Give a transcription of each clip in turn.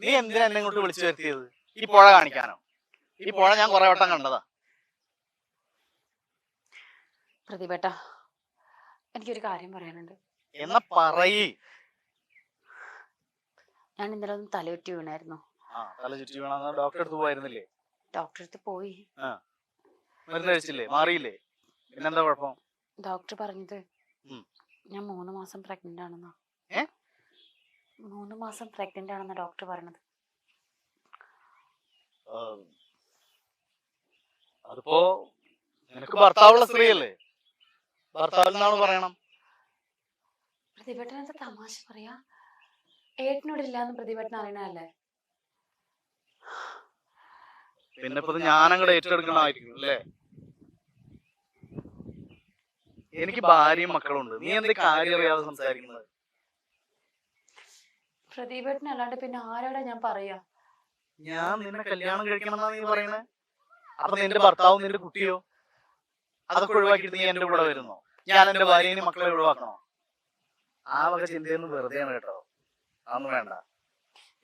നീ എന്തിനാ എന്നെ ഇങ്ങോട്ട് വിളിച്ചു വരുത്തിയത്? ഈ പുഴ കാണിക്കാനോ? ഈ പുഴ ഞാൻ കുറെ വട്ടം കണ്ടതാ. പ്രതിഭേട്ട എനിക്കൊരു കാര്യം പറയാനുണ്ട്. എന്നാ പറയ്. ഞാൻ ഇന്നലെ ഒന്ന് തലയുറ്റി വീണായിരുന്നു. ആ തല ചുറ്റി വീണ. ഡോക്ടറെ അടുത്ത് പോയിരുന്നില്ലേ ഡോക്ടറെ അടുത്ത് പോയി. മരുന്ന് കഴിച്ചില്ലേ മാറിയില്ലേ? പിന്നെന്താ കുഴപ്പം? ഡോക്ടർ പറഞ്ഞത് ഉം. ഞാൻ മൂന്ന് മാസം പ്രഗ്നന്റ് ആണെന്നാ? മൂന്ന് മാസം പ്രഗ്നന്റ് ആണെന്ന് ഡോക്ടർ പറഞ്ഞത്. അതിപ്പോ നിനക്ക് ഭർത്താവുള്ള സ്ത്രീയല്ലേ? ഭർത്താവിൽ നിന്നാണ് പറയണം. പ്രതിഭട്ടൻ എന്താ തമാശ പറയാ? ഏട്ടനോട് ഇല്ലാന്ന് പ്രതിഭട്ടൻ അറിയണല്ലേ പിന്നെ ഇപ്പൊ ഞാനങ്ങടെ ഏറ്റെടുക്കണമായിരിക്കും അല്ലേ എനിക്ക് ഭാര്യയും മക്കളും ഉണ്ട് നീ എന്റെ കാര്യം അറിയാതെ സംസാരിക്കുന്നത്? പ്രതിഭട്ടൻ അല്ലാണ്ട് പിന്നെ ആരോടാ ഞാൻ പറയാ? ഞാൻ നിന്നെ കല്യാണം കഴിക്കണം നീ പറയണേ അപ്പൊ നിന്റെ ഭർത്താവും നിന്റെ കുട്ടിയോ? അതൊക്കെ ഒഴിവാക്കിയിട്ട് നീ എന്റെ കൂടെ വരുന്നോ? ഞാൻ എന്റെ ഭാര്യയും മക്കളെ ഒഴിവാക്കണോ? ആ വക ചിന്തയൊന്നും വെറുതെയാണ് കേട്ടോ. അതൊന്നും വേണ്ട.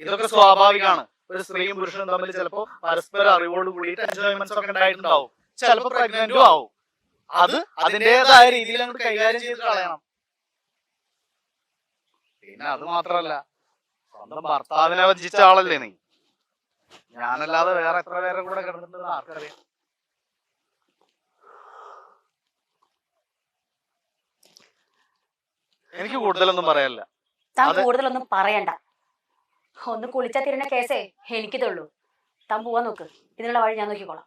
ഇതൊക്കെ സ്വാഭാവികമാണ്. ഒരു സ്ത്രീയും പുരുഷനും തമ്മിൽ ചിലപ്പോ പരസ്പര അറിവോട് കൂടിയിട്ട് എൻജോയ്മെന്റ്സ് ഒക്കെ ഉണ്ടായിട്ടുണ്ടാവും. ചിലപ്പോ പ്രഗ്നന്റും ആവും. അത് അതിന്റേതായ രീതിയിൽ അങ്ങോട്ട് കൈകാര്യം ചെയ്ത് കളയണം. പിന്നെ അത് മാത്രല്ല സ്വന്തം ഭർത്താവിനെ വഞ്ചിച്ച ആളല്ലേ നീ? ഞാനല്ലാതെ വേറെ എത്ര പേരെ കൂടെ കിടന്നിട്ടുണ്ടെന്ന് ആർക്കറിയാം എനിക്ക് കൂടുതലൊന്നും പറയാനില്ല. താൻ. കൂടുതലൊന്നും പറയണ്ട. ഒന്ന് കുളിച്ചാ തിരുന്ന കേസേ എനിക്കിതുള്ളൂ. താൻ പോവാൻ നോക്ക്. ഇതിനുള്ള വഴി ഞാൻ നോക്കിക്കോളാം.